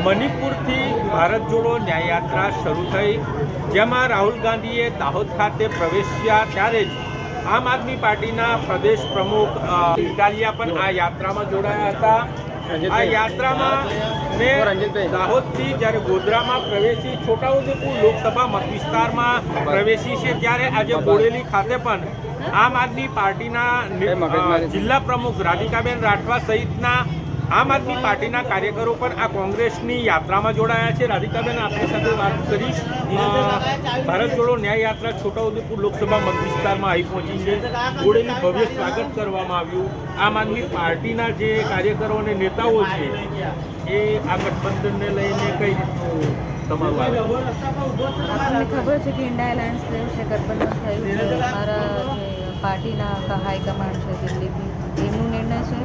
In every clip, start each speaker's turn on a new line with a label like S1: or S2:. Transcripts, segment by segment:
S1: મણિપુરથી ભારત જોડો ન્યાયયાત્રા શરૂ થઈ જેમાં રાહુલ ગાંધીએ દાહોદ ખાતે પ્રવેશ્યા ત્યારે જ આમ આદમી પાર્ટીના પ્રદેશ પ્રમુખ ઇટાલિયા પણ આ યાત્રામાં જોડાયા હતા. આ યાત્રામાં મેં દાહોદથી જ્યારે ગોધરામાં પ્રવેશી છોટાઉદેપુર લોકસભા મત વિસ્તારમાં પ્રવેશી છે ત્યારે આજે બોડેલી ખાતે પણ આમ આદમી પાર્ટીના જિલ્લા પ્રમુખ રાધિકાબેન રાઠવા સહિતના આમ આદમી પાર્ટીના કાર્યકરો પણ આ કોંગ્રેસની યાત્રામાં જોડાયા છે. રાધિકાબેન આપણી સાથે વાત કરીશ. ભારત જોડો ન્યાય યાત્રા છોટાઉદેપુર લોકસભા મત વિસ્તારમાં આવી પહોંચી છે. બોડેલી ભવ્ય સ્વાગત કરવામાં આવ્યું. આમ આદમી પાર્ટીના જે કાર્યકરો અને નેતાઓ છે, એ આ ગઠબંધનને લઈને કઈ તમારું
S2: ખબર છે કે ઇન્ડિયા એલાયન્સ થયું છે, ગઠબંધન થયું છે. મારા પાર્ટીના હાઈકમાન્ડ છે દિલ્હીથી એમનું નિર્ણય છે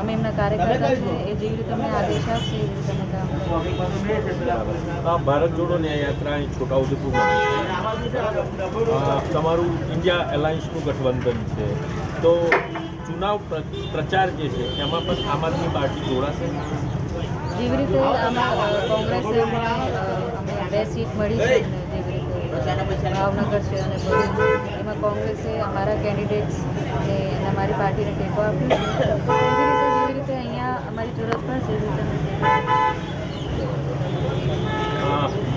S2: અમે એમના કાર્યકર્તા છે એ જેવી રીતે અમને આદેશ આપશે એવી રીતે અમે કામ
S1: આ ભારત જોડો ન્યાય યાત્રા અહીં છોટાઉદેપુરમાં તમારું ઇન્ડિયા એલાયન્સનું ગઠબંધન છે. તો ચુનાવ પ્ર- પ્રચાર જે છે એમાં પણ આમ આદમી પાર્ટી જોડાશે?
S2: જેવી રીતે આમાં કોંગ્રેસે અમે બે સીટ મળી છે જેવી રીતે ભાવનગર છે અને એમાં કોંગ્રેસે અમારા કેન્ડિડેટ્સ ને અમારી પાર્ટીને ટેકો આપ્યો અહીંયા અમારી રીતે અમે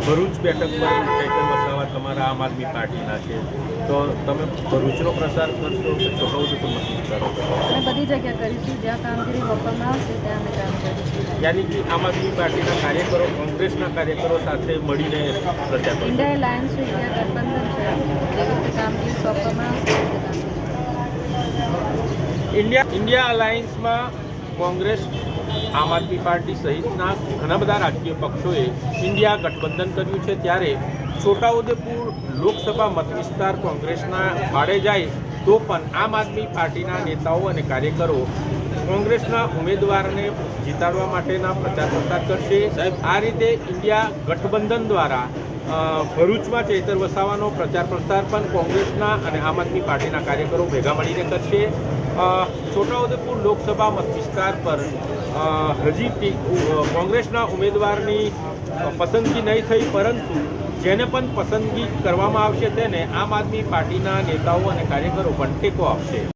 S1: ભરૂચ બેઠક પર ચૈતર વસાવા તમારા આમ આદમી પાર્ટીના છે. તો તમે ભરૂચનો પ્રસાર કરશો કે છોટાઉદેપુર મત વિસ્તારો કરશો?
S2: અમે બધી જગ્યા કરીશું જ્યાં કામગીરી સોંપવામાં આવશે ત્યાં અમે કામ કરીશું.
S1: યાની કે આમ આદમી પાર્ટીના કાર્યકરો કોંગ્રેસના કાર્યકરો સાથે મળીને પ્રચાર
S2: ઇન્ડિયા એલાયન્સ છે ત્યાં ગઠબંધન છે જેવી રીતે કામગીરી સોંપવામાં આવશે
S1: ઇન્ડિયા ઇન્ડિયા અલાયન્સમાં કોંગ્રેસ, આમ આદમી પાર્ટી સહિતના ઘણા બધા રાજકીય પક્ષોએ ઇન્ડિયા ગઠબંધન કર્યું છે. ત્યારે છોટાઉદેપુર લોકસભા મત વિસ્તાર કોંગ્રેસના ફાળે જાય તો પણ આમ આદમી પાર્ટીના નેતાઓ અને કાર્યકરો કોંગ્રેસના ઉમેદવારને જીતાડવા માટેના પ્રચાર પ્રસાર કરશે. આ રીતે ઇન્ડિયા ગઠબંધન દ્વારા ભરૂચમાં ચેતર વસાવાનો પ્રચાર પ્રસાર પણ કોંગ્રેસના અને આમ આદમી પાર્ટીના કાર્યકરો ભેગા મળીને કરશે. છોટાઉદેપુર લોકસભા મત વિસ્તાર પર હજી કોંગ્રેસના ઉમેદવારની પસંદગી નહીં થઈ પરંતુ જેને પણ પસંદગી કરવામાં આવશે તેને આમ આદમી પાર્ટીના નેતાઓ અને કાર્યકરો પણ ટેકો આપશે.